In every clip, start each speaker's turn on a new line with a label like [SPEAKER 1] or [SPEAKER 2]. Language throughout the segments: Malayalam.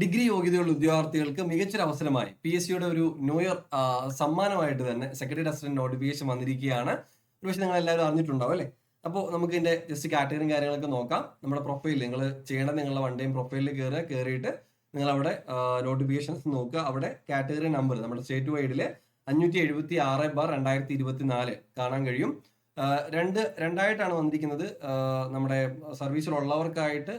[SPEAKER 1] ഡിഗ്രി യോഗ്യതയുള്ള ഉദ്യോഗാർത്ഥികൾക്ക് മികച്ചൊരു അവസരമായി പി എസ് സിയുടെ ഒരു ന്യൂ ഇയർ സമ്മാനമായിട്ട് തന്നെ സെക്രട്ടറി അസിസ്റ്റന്റ് നോട്ടിഫിക്കേഷൻ വന്നിരിക്കുകയാണ്. ഒരുപക്ഷെ നിങ്ങൾ എല്ലാവരും അറിഞ്ഞിട്ടുണ്ടാവും അല്ലേ? അപ്പോൾ നമുക്ക് ഇതിന്റെ ജസ്റ്റ് കാറ്റഗറിയും കാര്യങ്ങളൊക്കെ നോക്കാം. നമ്മുടെ പ്രൊഫൈൽ നിങ്ങൾ ചെയ്യേണ്ടത് നിങ്ങളുടെ വൺ പ്രൊഫൈലിൽ കയറുക കയറിയിട്ട് നിങ്ങൾ അവിടെ നോട്ടിഫിക്കേഷൻസ് നോക്കുക. അവിടെ കാറ്റഗറി നമ്പർ നമ്മുടെ സ്റ്റേറ്റ് വൈഡിൽ അഞ്ഞൂറ്റി എഴുപത്തി ആറ് ബാർ രണ്ടായിരത്തി ഇരുപത്തി നാല് കാണാൻ കഴിയും. രണ്ട് രണ്ടായിട്ടാണ് വന്നിരിക്കുന്നത്. നമ്മുടെ സർവീസിലുള്ളവർക്കായിട്ട്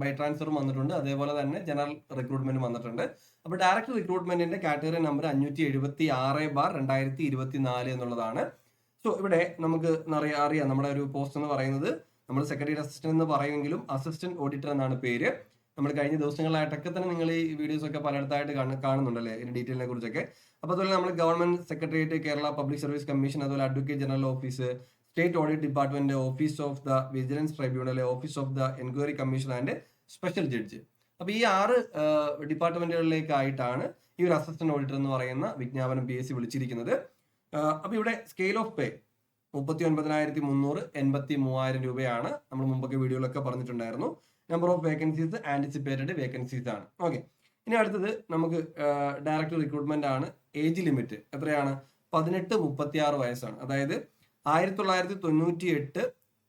[SPEAKER 1] ബൈ ട്രാൻസ്ഫറും വന്നിട്ടുണ്ട്. അതേപോലെ തന്നെ ജനറൽ റിക്രൂട്ട്മെന്റും വന്നിട്ടുണ്ട്. അപ്പോൾ ഡയറക്ട് റിക്രൂട്ട്മെന്റിന്റെ കാറ്റഗറി നമ്പർ അഞ്ഞൂറ്റി എഴുപത്തി ആറ് ബാർ രണ്ടായിരത്തി ഇരുപത്തി നാല് എന്നുള്ളതാണ്. സോ ഇവിടെ നമുക്ക് അറിയാം അറിയാം. നമ്മുടെ ഒരു പോസ്റ്റ് എന്ന് പറയുന്നത് നമ്മൾ സെക്രട്ടറി അസിസ്റ്റന്റ് എന്ന് പറയുമെങ്കിലും അസിസ്റ്റന്റ് ഓഡിറ്റർ എന്നാണ് പേര്. നമ്മൾ കഴിഞ്ഞ ദിവസങ്ങളായിട്ടൊക്കെ തന്നെ നിങ്ങൾ ഈ വീഡിയോസ് ഒക്കെ പലയിടത്തായിട്ട് കാണുന്നുണ്ട് കാണുന്നുണ്ടല്ലേ? ഇതിന്റെ ഡീറ്റെയിലിനെ കുറിച്ചൊക്കെ. അപ്പോൾ അതുപോലെ നമ്മൾ government secretariat Kerala public service commission അതുപോലെ advocate general office state audit department office of the vigilance tribunal office of the enquiry commission and special judge അപ്പൊ ഈ ആറ് ഡിപ്പാർട്ട്മെന്റുകളിലേക്കായിട്ടാണ് ഈ ഒരു അസിസ്റ്റന്റ് ഓഡിറ്റർ എന്ന് പറയുന്ന വിജ്ഞാപനം പി എസ് സി വിളിച്ചിരിക്കുന്നത്. അപ്പൊ ഇവിടെ സ്കെയിൽ ഓഫ് പേ മുപ്പത്തി ഒൻപതിനായിരത്തി മുന്നൂറ് എൺപത്തി മൂവായിരം രൂപയാണ് നമ്മൾ മുമ്പൊക്കെ വീഡിയോയിലൊക്കെ പറഞ്ഞിട്ടുണ്ടായിരുന്നു. Number of vacancies anticipated vacancies ആണ്. ഓക്കെ ഇനി അടുത്തത് നമുക്ക് ഡയറക്ടർ റിക്രൂട്ട്മെന്റ് ആണ്. ഏജ് ലിമിറ്റ് എത്രയാണ്? പതിനെട്ട് മുപ്പത്തി ആറ് വയസ്സാണ്. അതായത് ആയിരത്തി തൊള്ളായിരത്തി തൊണ്ണൂറ്റി എട്ട്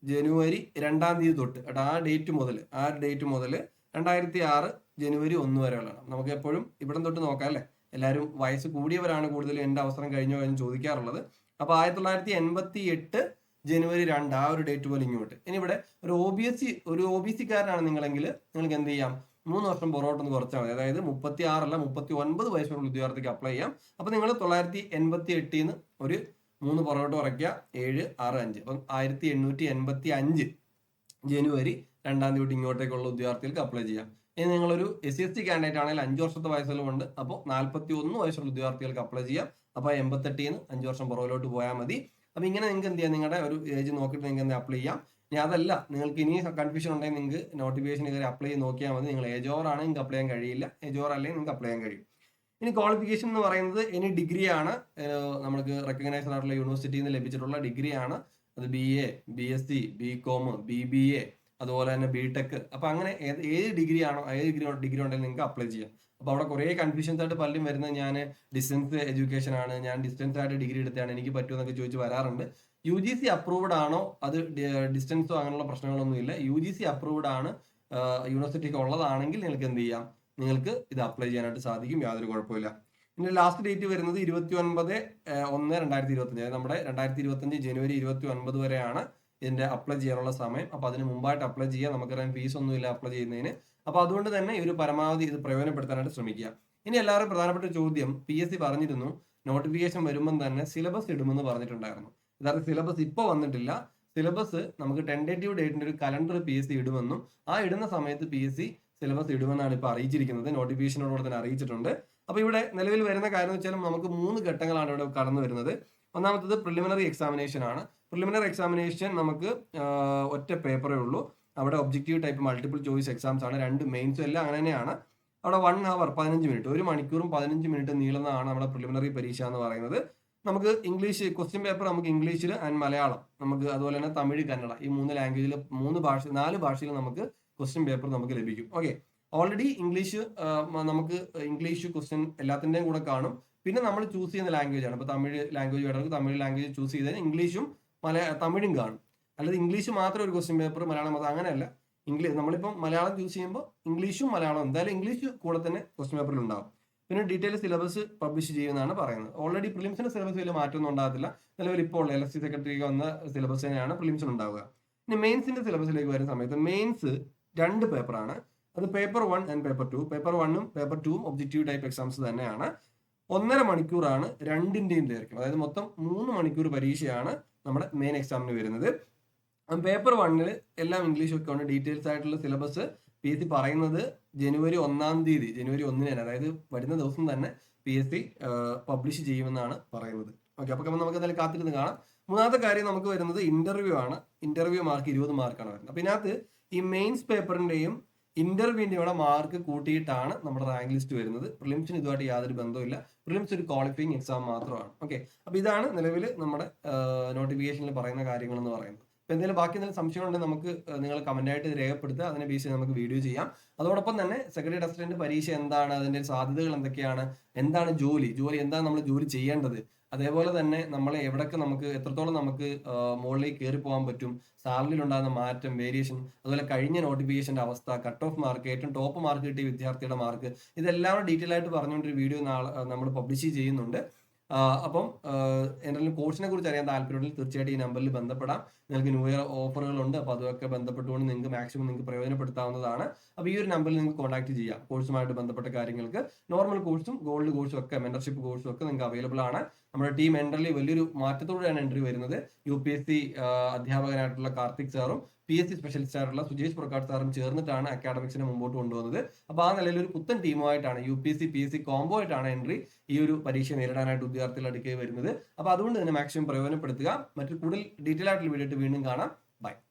[SPEAKER 1] ജനുവരി രണ്ടാം തീയതി തൊട്ട്. കേട്ടോ ആ ഡേറ്റ് മുതൽ ആ ഡേറ്റ് മുതൽ രണ്ടായിരത്തി ആറ് ജനുവരി ഒന്ന് വരെയുള്ളതാണ്. നമുക്ക് എപ്പോഴും ഇവിടം തൊട്ട് നോക്കാം അല്ലേ? എല്ലാവരും വയസ്സ് കൂടിയവരാണ് കൂടുതലും എന്റെ അവസരം കഴിഞ്ഞോ എന്ന് ചോദിക്കാറുള്ളത്. അപ്പോൾ ആയിരത്തി തൊള്ളായിരത്തി എൺപത്തി എട്ട് ജനുവരി രണ്ട് ആ ഒരു ഡേറ്റ് പോലെ ഇങ്ങോട്ട്. ഇനി ഇവിടെ ഒരു ഒ ബി എസ് സി ഒരു ഒ ബി സിക്കാരനാണ് നിങ്ങളെങ്കിൽ നിങ്ങൾക്ക് എന്ത് ചെയ്യാം? മൂന്ന് വർഷം പുറകോട്ടൊന്ന് കുറച്ചാൽ മതി. അതായത് മുപ്പത്തി ആറല്ല മുപ്പത്തി ഒൻപത് വയസ്സുള്ള ഉദ്യോഗാർത്ഥിക്ക് അപ്ലൈ ചെയ്യാം. അപ്പൊ നിങ്ങൾ തൊള്ളായിരത്തി എൺപത്തി എട്ടിൽ നിന്ന് ഒരു മൂന്ന് പുറകോട്ട് കുറയ്ക്കുക. ഏഴ് ആറ് അഞ്ച്. അപ്പം ആയിരത്തി എണ്ണൂറ്റി എൺപത്തി അഞ്ച് ജനുവരി രണ്ടാം തീയതി ഇങ്ങോട്ടേക്കുള്ള ഉദ്യോഗാർത്ഥികൾക്ക് അപ്ലൈ ചെയ്യാം. ഇനി നിങ്ങളൊരു S C S T candidate ആണെങ്കിൽ അഞ്ച് വർഷത്തെ വയസ്സുകളുണ്ട് അപ്പോൾ നാൽപ്പത്തി ഒന്ന് വയസ്സുള്ള ഉദ്യോഗാർത്ഥികൾക്ക് അപ്ലൈ ചെയ്യാം. അപ്പോൾ എൺപത്തെട്ടിൽ നിന്ന് അഞ്ച് വർഷം പുറകിലോട്ട് പോയാൽ മതി. അപ്പോൾ ഇങ്ങനെ നിങ്ങൾക്ക് എന്ത് ചെയ്യാം? നിങ്ങളുടെ ഒരു ഏജ് നോക്കിയിട്ട് നിങ്ങൾക്ക് എന്ത് അപ്ലൈ ചെയ്യാം? ഇനി അതല്ല നിങ്ങൾക്ക് ഇനി കൺഫ്യൂഷൻ ഉണ്ടെങ്കിൽ നിങ്ങൾക്ക് നോട്ടിഫിക്കേഷൻ കയറി അപ്ലൈ ചെയ്ത് നോക്കിയാൽ മതി. നിങ്ങൾ ഏജ് ഓവർ ആണെങ്കിൽ നിങ്ങൾക്ക് അപ്ലൈ ചെയ്യാൻ കഴിയില്ല. ഏജ് ഓവർ അല്ലെങ്കിൽ നിങ്ങൾക്ക് അപ്ലൈ ചെയ്യാൻ കഴിയും. ഇനി ക്വാളിഫിക്കേഷൻ എന്ന് പറയുന്നത് ഇനി ഡിഗ്രിയാണ് നമുക്ക് റെക്കഗ്നൈസ്ഡ് ആയിട്ടുള്ള യൂണിവേഴ്സിറ്റിയിൽ നിന്ന് ലഭിച്ചിട്ടുള്ള ഡിഗ്രിയാണ് അത് B A B S C B com B B A അതുപോലെ തന്നെ ബി ടെക് അപ്പൊ അങ്ങനെ ഏത് ഡിഗ്രി ആണോ ഏത് ഡിഗ്രി ഡിഗ്രി ഉണ്ടെങ്കിൽ നിങ്ങൾക്ക് അപ്ലൈ ചെയ്യാം. അപ്പൊ അവിടെ കുറെ കൺഫ്യൂഷൻസ് ആയിട്ട് പലരും വരുന്നത്. ഞാൻ ഡിസ്റ്റൻസ് എഡ്യൂക്കേഷൻ ആണ് ഞാൻ ഡിസ്റ്റൻസ് ആയിട്ട് ഡിഗ്രി എടുത്താണ് എനിക്ക് പറ്റുമോ എന്നൊക്കെ ചോദിച്ച് വരാറുണ്ട്. യു ജി സി അപ്രൂവ്ഡ് ആണോ? അത് ഡിസ്റ്റൻസോ അങ്ങനെയുള്ള പ്രശ്നങ്ങളൊന്നും ഇല്ല യു ജി സി അപ്രൂവ്ഡ് ആണ്. യൂണിവേഴ്സിറ്റിക്ക് ഉള്ളതാണെങ്കിൽ നിങ്ങൾക്ക് എന്ത് ചെയ്യാം? നിങ്ങൾക്ക് ഇത് അപ്ലൈ ചെയ്യാനായിട്ട് സാധിക്കും. യാതൊരു കുഴപ്പമില്ല പിന്നെ ലാസ്റ്റ് ഡേറ്റ് വരുന്നത് ഇരുപത്തി ഒൻപത് ഒന്ന് രണ്ടായിരത്തി ഇരുപത്തഞ്ച് അതായത് നമ്മുടെ രണ്ടായിരത്തി ഇരുപത്തഞ്ച് ജനുവരി ഇരുപത്തി ഒൻപത് വരെയാണ് ഇതിന്റെ അപ്ലൈ ചെയ്യാനുള്ള സമയം. അപ്പൊ അതിന് മുമ്പായിട്ട് അപ്ലൈ ചെയ്യാം. നമുക്കറിയാം ഫീസ് ഒന്നുമില്ല അപ്ലൈ ചെയ്യുന്നതിന്. അപ്പൊ അതുകൊണ്ട് തന്നെ ഈ ഒരു പരമാവധി ഇത് പ്രയോജനപ്പെടുത്താനായിട്ട് ശ്രമിക്കുക. ഇനി എല്ലാവരും പ്രധാനപ്പെട്ട ചോദ്യം. പി എസ് സി പറഞ്ഞിരുന്നു. നോട്ടിഫിക്കേഷൻ വരുമ്പം തന്നെ സിലബസ് ഇടുമെന്ന് പറഞ്ഞിട്ടുണ്ടായിരുന്നു. യഥാർത്ഥ സിലബസ് ഇപ്പോൾ വന്നിട്ടില്ല. സിലബസ് നമുക്ക് ടെൻഡേറ്റീവ് ഡേറ്റിന്റെ ഒരു കലണ്ടർ പി എസ് സി ഇടുമെന്നും ആ ഇടുന്ന സമയത്ത് പി എസ് സി സിലബസ് ഇടുമെന്നാണ് ഇപ്പോൾ അറിയിച്ചിരിക്കുന്നത്. നോട്ടിഫിക്കേഷനോട് തന്നെ അറിയിച്ചിട്ടുണ്ട്. അപ്പോൾ ഇവിടെ നിലവിൽ വരുന്ന കാര്യം എന്ന് വെച്ചാൽ നമുക്ക് മൂന്ന് ഘട്ടങ്ങളാണ് ഇവിടെ കടന്നു വരുന്നത്. ഒന്നാമത്തത് പ്രിലിമിനറി എക്സാമിനേഷൻ ആണ്. പ്രിലിമിനറി എക്സാമിനേഷൻ നമുക്ക് ഒറ്റ പേപ്പറേ ഉള്ളൂ. അവിടെ objective type multiple choice exams ആണ്. രണ്ട് മെയിൻസും എല്ലാം അങ്ങനെ തന്നെയാണ്. അവിടെ വൺ അവർ പതിനഞ്ച് മിനിറ്റ് ഒരു മണിക്കൂറും പതിനഞ്ച് മിനിറ്റ് നീളുന്നതാണ് നമ്മുടെ പ്രിലിമിനറി പരീക്ഷ എന്ന് പറയുന്നത്. നമുക്ക് ഇംഗ്ലീഷ് ക്വസ്റ്റ്യൻ പേപ്പർ നമുക്ക് ഇംഗ്ലീഷിൽ ആൻഡ് മലയാളം. നമുക്ക് അതുപോലെ തന്നെ തമിഴ് കന്നഡ ഈ മൂന്ന് ലാംഗ്വേജിൽ മൂന്ന് ഭാഷ നാല് ഭാഷയിൽ നമുക്ക് ക്വസ്റ്റ്യൻ പേപ്പർ നമുക്ക് ലഭിക്കും. ഓക്കെ ഓൾറെഡി ഇംഗ്ലീഷ് നമുക്ക് ഇംഗ്ലീഷ് ക്വസ്റ്റ്യൻ എല്ലാത്തിന്റെയും കൂടെ കാണും. പിന്നെ നമ്മൾ ചൂസ് ചെയ്യുന്ന ലാംഗ്വേജ് ആണ്. ഇപ്പോൾ തമിഴ് ലാംഗ്വേജ് വേണമെങ്കിൽ തമിഴ് ലാംഗ്വേജ് ചൂസ് ചെയ്താൽ ഇംഗ്ലീഷും മലയാ തമിഴും കാണും. അല്ലാതെ ഇംഗ്ലീഷ് മാത്രം ഒരു ക്വസ്റ്റ്യൻ പേപ്പർ മലയാളം അത് അങ്ങനെയല്ല. ഇംഗ്ലീഷ് നമ്മളിപ്പോൾ മലയാളം ചൂസ് ചെയ്യുമ്പോൾ ഇംഗ്ലീഷും മലയാളം എന്തായാലും ഇംഗ്ലീഷ് കൂടെ തന്നെ ക്വസ്റ്റ്യൻ പേപ്പറിൽ ഉണ്ടാകും പിന്നെ ഡീറ്റെയിൽ സിലബസ് പബ്ലിഷ് ചെയ്യുമെന്നാണ് പറയുന്നത്. ഓൾറെഡി പ്രിലിംസിന്റെ സിലബസ് വലിയ മാറ്റമൊന്നും ഉണ്ടാകത്തില്ല. നിലവിൽ ഇപ്പോൾ എൽ എസ് സി സെക്രട്ടറിക്ക് വന്ന സിലബസ് തന്നെയാണ് പ്രിലിംസിന് ഉണ്ടാവുക. ഇനി മെയിൻസിന്റെ സിലബസിലേക്ക് വരുന്ന സമയത്ത് മെയിൻസ് രണ്ട് പേപ്പറാണ്. അത് paper one and paper two. Paper വണ്ണും പേപ്പർ ടൂവും ഒബ്ജക്റ്റീവ് ടൈപ്പ് എക്സാംസ് തന്നെയാണ്. ഒന്നര മണിക്കൂറാണ് രണ്ടിന്റെയും ദൈർഘ്യം. അതായത് മൊത്തം മൂന്ന് മണിക്കൂർ പരീക്ഷയാണ് നമ്മുടെ മെയിൻ എക്സാമിന് വരുന്നത്. പേപ്പർ വണ്ണിൽ എല്ലാം ഇംഗ്ലീഷ് ഒക്കെ ഉണ്ട്. ഡീറ്റെയിൽസ് ആയിട്ടുള്ള സിലബസ് പി എസ് സി പറയുന്നത് ജനുവരി ഒന്നാം തീയതി ജനുവരി ഒന്നിന് തന്നെ. അതായത് വരുന്ന ദിവസം തന്നെ പി എസ് സി പബ്ലിഷ് ചെയ്യുമെന്നാണ് പറയുന്നത്. ഓക്കെ അപ്പൊ നമുക്ക് എന്തായാലും കാത്തിരുന്ന് കാണാം. മൂന്നാമത്തെ കാര്യം നമുക്ക് വരുന്നത് ഇന്റർവ്യൂ ആണ്. ഇന്റർവ്യൂ മാർക്ക് ഇരുപത് മാർക്കാണ് വരുന്നത്. അപ്പൊ ഇതിനകത്ത് ഈ മെയിൻസ് പേപ്പറിന്റെയും ഇന്റർവ്യൂവിന്റെയും കൂടെ മാർക്ക് കൂട്ടിയിട്ടാണ് നമ്മുടെ റാങ്ക് ലിസ്റ്റ് വരുന്നത്. പ്രിലിംസിന് ഇതുമായിട്ട് യാതൊരു ബന്ധവുമില്ല. പ്രിലിംസ് ഒരു ക്വാളിഫയിങ് എക്സാം മാത്രമാണ്. ഓക്കെ അപ്പൊ ഇതാണ് നിലവിൽ നമ്മുടെ നോട്ടിഫിക്കേഷനിൽ പറയുന്ന കാര്യങ്ങൾ എന്ന് പറയുന്നത്. അപ്പോൾ എന്തെങ്കിലും ബാക്കി എന്തെങ്കിലും സംശയമുണ്ടെങ്കിൽ നമുക്ക് നിങ്ങൾ കമന്റ് ആയിട്ട് രേഖപ്പെടുത്തുക. അതിനെ ബേസ് ചെയ്ത് നമുക്ക് വീഡിയോ ചെയ്യാം. അതോടൊപ്പം തന്നെ സെക്രട്ടറി അസിസ്റ്റന്റ് പരീക്ഷ എന്താണ്? അതിന്റെ സാധ്യതകൾ എന്തൊക്കെയാണ്? എന്താണ് ജോലി? ജോലി എന്താണ് നമ്മൾ ജോലി ചെയ്യേണ്ടത്? അതേപോലെ തന്നെ നമ്മളെ എവിടൊക്കെ നമുക്ക് എത്രത്തോളം നമുക്ക് മുകളിലേക്ക് കയറി പോകാൻ പറ്റും സാലറിയിൽ ഉണ്ടാകുന്ന മാറ്റം വേരിയേഷൻ അതുപോലെ കഴിഞ്ഞ നോട്ടിഫിക്കേഷന്റെ അവസ്ഥ കട്ട് ഓഫ് മാർക്ക് ഏറ്റവും ടോപ്പ് മാർക്ക് കിട്ടിയ വിദ്യാർത്ഥിയുടെ മാർക്ക് ഇതെല്ലാം ഡീറ്റെയിൽ ആയിട്ട് പറഞ്ഞുകൊണ്ടൊരു വീഡിയോ നാളെ നമ്മൾ പബ്ലിഷ് ചെയ്യുന്നുണ്ട്. അപ്പം എന്തെങ്കിലും കോഴ്സിനെ കുറിച്ച് അറിയാൻ താല്പര്യമുണ്ടെങ്കിൽ തീർച്ചയായിട്ടും ഈ നമ്പറിൽ ബന്ധപ്പെടാം. നിങ്ങൾക്ക് ന്യൂ ഇയർ ഓഫറുകളുണ്ട് അപ്പോൾ അതൊക്കെ ബന്ധപ്പെട്ടുകൊണ്ട് നിങ്ങൾക്ക് മാക്സിമം നിങ്ങൾക്ക് പ്രയോജനപ്പെടുത്താവുന്നതാണ്. അപ്പോൾ ഈ ഒരു നമ്പറിൽ നിങ്ങൾക്ക് കോൺടാക്ട് ചെയ്യാം കോഴ്സുമായിട്ട് ബന്ധപ്പെട്ട കാര്യങ്ങൾക്ക്. നോർമൽ കോഴ്സും ഗോൾഡ് കോഴ്സും ഒക്കെ മെന്റർഷിപ്പ് കോഴ്സും ഒക്കെ നിങ്ങൾക്ക് അവൈലബിൾ ആണ്. നമ്മുടെ ടീം എൻട്രലി വലിയൊരു മാറ്റത്തോടെയാണ് എൻട്രി വരുന്നത്. യു പി എസ് സി അധ്യാപകനായിട്ടുള്ള കാർത്തിക് സാറും പി എസ് സി സ്പെഷ്യലിസ്റ്റ് ആയിട്ടുള്ള സുജേഷ് പ്രകാശ് സാറും ചേർന്നിട്ടാണ് അക്കാഡമിക്സിനെ മുമ്പോട്ട് കൊണ്ടുവന്നത്. അപ്പോൾ ആ നിലയിൽ ഒരു പുത്തൻ ടീമുമായിട്ടാണ് U P S C P S C combo ആയിട്ടാണ് എൻട്രി ഈ ഒരു പരീക്ഷ നേരിടാനായിട്ട് വിദ്യാർത്ഥികൾ അടുക്കുകയും വരുന്നത്. അപ്പോൾ അതുകൊണ്ട് തന്നെ മാക്സിമം പ്രയോജനപ്പെടുത്തുക. മറ്റു കൂടുതൽ ഡീറ്റെയിൽ ആയിട്ടുള്ള വീഡിയോ വീണ്ടും കാണാം. ബൈ